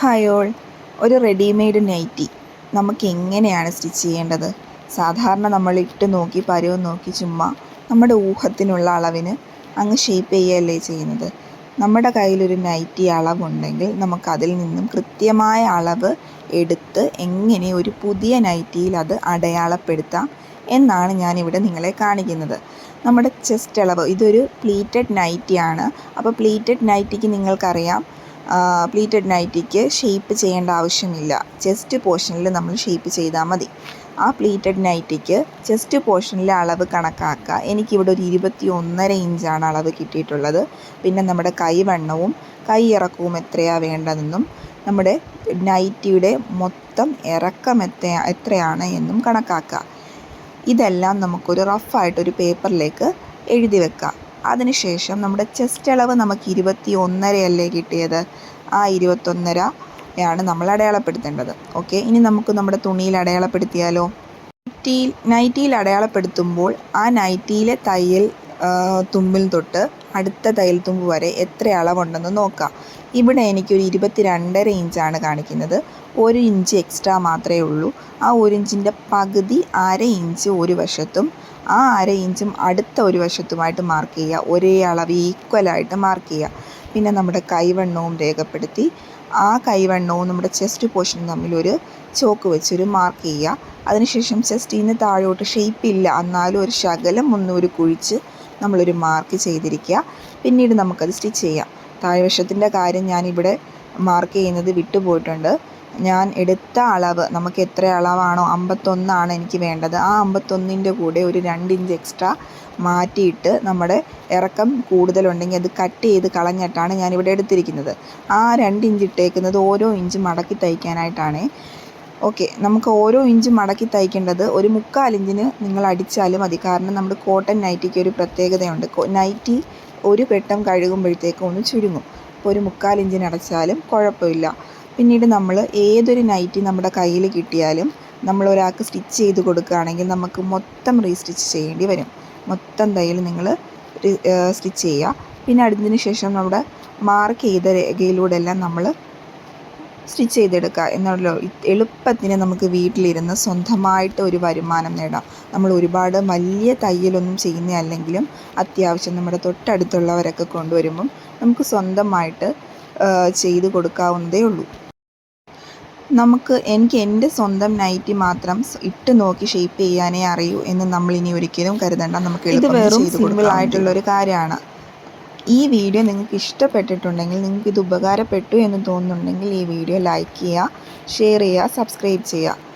Hi all. ഒരു readymade nightie. നമുക്ക് എങ്ങനെയാണ് സ്റ്റിച്ച് ചെയ്യേണ്ടത്? സാധാരണ നമ്മൾ ഇട്ട് നോക്കി പരവും നോക്കി ചുമ്മാ നമ്മുടെ ഊഹത്തിനുള്ള അളവിന് അങ്ങ് ഷേപ്പ് ചെയ്യുകയല്ലേ ചെയ്യുന്നത്? നമ്മുടെ കയ്യിലൊരു നൈറ്റി അളവുണ്ടെങ്കിൽ നമുക്കതിൽ നിന്നും കൃത്യമായ അളവ് എടുത്ത് എങ്ങനെ ഒരു പുതിയ നൈറ്റിയിൽ അത് അടയാളപ്പെടുത്താം എന്നാണ് ഞാനിവിടെ നിങ്ങളെ കാണിക്കുന്നത്. നമ്മുടെ ചെസ്റ്റ് അളവ് ഇതൊരു പ്ലീറ്റഡ് നൈറ്റിയാണ് അപ്പോൾ പ്ലീറ്റഡ് നൈറ്റിക്ക് നിങ്ങൾക്കറിയാം പ്ലീറ്റഡ് നൈറ്റിക്ക് ഷേപ്പ് ചെയ്യേണ്ട ആവശ്യമില്ല. ചെസ്റ്റ് പോർഷനിൽ നമ്മൾ ഷേപ്പ് ചെയ്താൽ മതി. ആ പ്ലീറ്റഡ് നൈറ്റിക്ക് ചെസ്റ്റ് പോർഷനിലെ അളവ് കണക്കാക്കുക. എനിക്കിവിടെ ഒരു ഇരുപത്തി ഒന്നര ഇഞ്ചാണ് അളവ് കിട്ടിയിട്ടുള്ളത്. പിന്നെ നമ്മുടെ കൈവണ്ണവും കൈ ഇറക്കവും എത്രയാണ് വേണ്ടതെന്നും നമ്മുടെ നൈറ്റിയുടെ മൊത്തം ഇറക്കം എത്ര എത്രയാണ് എന്നും കണക്കാക്കുക. ഇതെല്ലാം നമുക്കൊരു റഫായിട്ടൊരു പേപ്പറിലേക്ക് എഴുതി വെക്കാം. അതിനുശേഷം നമ്മുടെ ചെസ്റ്റ് അളവ് നമുക്ക് ഇരുപത്തി ഒന്നരയല്ലേ കിട്ടിയത്? ആ ഇരുപത്തൊന്നര ആണ് നമ്മൾ അടയാളപ്പെടുത്തേണ്ടത്. ഓക്കെ ഇനി നമുക്ക് നമ്മുടെ തുണിയിൽ അടയാളപ്പെടുത്തിയാലോ? നൈറ്റിയിൽ നൈറ്റിയിൽ അടയാളപ്പെടുത്തുമ്പോൾ ആ നൈറ്റിയിലെ തയ്യൽ തുമ്പിൽ തൊട്ട് അടുത്ത തയ്യൽ തുമ്പ് വരെ എത്ര അളവുണ്ടെന്ന് നോക്കാം. ഇവിടെ എനിക്കൊരു ഇരുപത്തി രണ്ടര ഇഞ്ചാണ് കാണിക്കുന്നത്. ഒരു ഇഞ്ച് എക്സ്ട്രാ മാത്രമേ ഉള്ളൂ. ആ ഒരു ഇഞ്ചിന്റെ പകുതി അര ഇഞ്ച് ഒരു വശത്തും ആ അര ഇഞ്ചും അടുത്ത ഒരു വശത്തുമായിട്ട് മാർക്ക് ചെയ്യുക. ഒരേ അളവ് ഈക്വലായിട്ട് മാർക്ക് ചെയ്യുക. പിന്നെ നമ്മുടെ കൈവണ്ണവും രേഖപ്പെടുത്തി ആ കൈവണ്ണവും നമ്മുടെ ചെസ്റ്റ് പോർഷനും തമ്മിലൊരു ചോക്ക് വെച്ചൊരു മാർക്ക് ചെയ്യുക. അതിനുശേഷം ചെസ്റ്റിൽ നിന്ന് താഴോട്ട് ഷേപ്പ് ഇല്ല. എന്നാലും ഒരു ശകലം ഒന്നൊരു കുഴിച്ച് നമ്മളൊരു മാർക്ക് ചെയ്തിരിക്കുക. പിന്നീട് നമുക്കത് സ്റ്റിച്ച് ചെയ്യാം. താഴ്വശത്തിന്റെ കാര്യം ഞാനിവിടെ മാർക്ക് ചെയ്യുന്നത് വിട്ടുപോയിട്ടുണ്ട്. ഞാൻ എടുത്ത അളവ് നമുക്ക് എത്ര അളവാണോ അമ്പത്തൊന്നാണ് എനിക്ക് വേണ്ടത്. ആ അമ്പത്തൊന്നിന്റെ കൂടെ ഒരു രണ്ട് ഇഞ്ച് എക്സ്ട്രാ മാറ്റിയിട്ട് നമ്മുടെ ഇറക്കം കൂടുതലുണ്ടെങ്കിൽ അത് കട്ട് ചെയ്ത് കളഞ്ഞിട്ടാണ് ഞാനിവിടെ എടുത്തിരിക്കുന്നത്. ആ രണ്ട് ഇഞ്ച് ഇട്ടേക്കുന്നത് ഓരോ ഇഞ്ച് മടക്കി തയ്ക്കാനായിട്ടാണ്. ഓക്കെ നമുക്ക് ഓരോ ഇഞ്ച് മടക്കി തയ്ക്കേണ്ടത് ഒരു മുക്കാൽ ഇഞ്ചിന് നിങ്ങൾ അടിച്ചാലും മതി. കാരണം നമ്മുടെ കോട്ടൺ നൈറ്റിക്ക് ഒരു പ്രത്യേകതയുണ്ട്. നൈറ്റി ഒരു പെട്ടം കഴുകുമ്പോഴത്തേക്കും ഒന്ന് ചുരുങ്ങും. അപ്പോൾ ഒരു മുക്കാൽ ഇഞ്ചിന് അടച്ചാലും കുഴപ്പമില്ല. പിന്നീട് നമ്മൾ ഏതൊരു നൈറ്റി നമ്മുടെ കയ്യിൽ കിട്ടിയാലും നമ്മൾ ഒരാൾക്ക് സ്റ്റിച്ച് ചെയ്ത് കൊടുക്കുകയാണെങ്കിൽ നമുക്ക് മൊത്തം റീസ്റ്റിച്ച് ചെയ്യേണ്ടി വരും. മൊത്തം തയ്യൽ നിങ്ങൾ സ്റ്റിച്ച് ചെയ്യുക. പിന്നെ അടുത്തതിന് ശേഷം നമ്മുടെ മാർക്ക് ചെയ്ത രേഖയിലൂടെ എല്ലാം നമ്മൾ സ്റ്റിച്ച് ചെയ്തെടുക്കുക എന്നുള്ളോ എളുപ്പത്തിന് നമുക്ക് വീട്ടിലിരുന്ന് സ്വന്തമായിട്ട് ഒരു വരുമാനം നേടാം. നമ്മൾ ഒരുപാട് വലിയ തയ്യലൊന്നും ചെയ്യുന്നതല്ലെങ്കിലും അത്യാവശ്യം നമ്മുടെ തൊട്ടടുത്തുള്ളവരൊക്കെ കൊണ്ടുവരുമ്പം നമുക്ക് സ്വന്തമായിട്ട് ചെയ്തു കൊടുക്കാവുന്നതേ ഉള്ളൂ. നമുക്ക് എനിക്ക് എന്റെ സ്വന്തം നൈറ്റി മാത്രം ഇട്ട് നോക്കി ഷേപ്പ് ചെയ്യാനേ അറിയൂ എന്ന് നമ്മൾ ഇനി ഒരിക്കലും കരുതണ്ട. നമുക്ക് ഇത് വെറും സിമ്പിൾ ആയിട്ടുള്ള ഒരു കാര്യമാണ്. ഈ വീഡിയോ നിങ്ങൾക്ക് ഇഷ്ടപ്പെട്ടിട്ടുണ്ടെങ്കിൽ നിങ്ങൾക്ക് ഇത് ഉപകാരപ്പെട്ടു എന്ന് തോന്നുന്നുണ്ടെങ്കിൽ ഈ വീഡിയോ ലൈക്ക് ചെയ്യുക ഷെയർ ചെയ്യുക സബ്സ്ക്രൈബ് ചെയ്യുക.